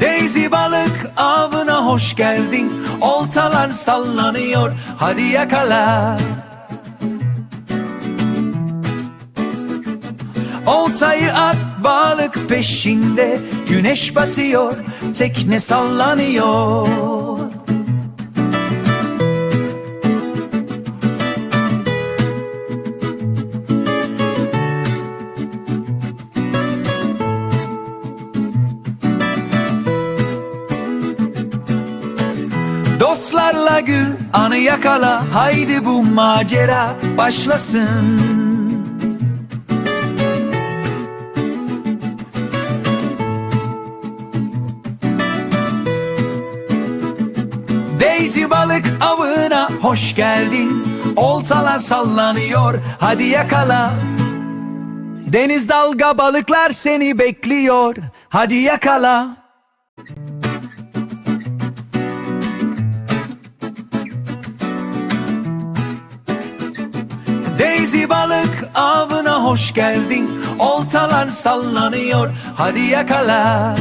Daisy balık avına hoş geldin. Oltalar sallanıyor hadi yakala. Oltayı at balık peşinde. Güneş batıyor tekne sallanıyor Dostlarla gül anı yakala Haydi bu macera başlasın. Daisy balık avına hoş geldin. Oltalar sallanıyor hadi yakala. Deniz dalga balıklar seni bekliyor Hadi yakala Daisy balık avına hoş geldin. Oltalar sallanıyor hadi yakala.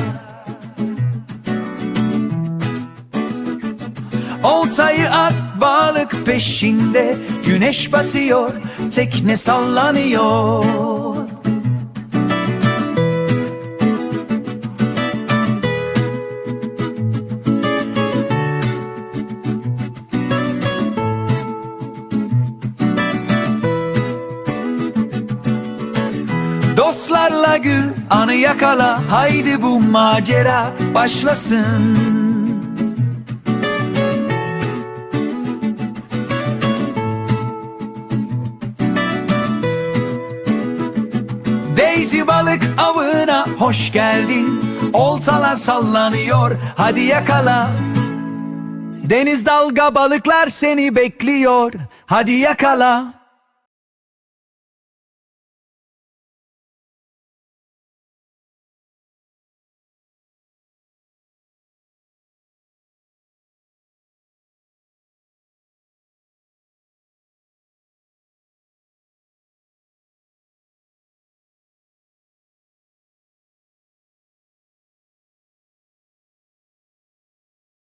Oltayı at balık peşinde. Güneş batıyor tekne sallanıyor Dostlarla gül anı yakala Haydi bu macera başlasın. Daisy balık avına hoş geldin. Oltalar sallanıyor hadi yakala. Deniz dalga balıklar seni bekliyor Hadi yakala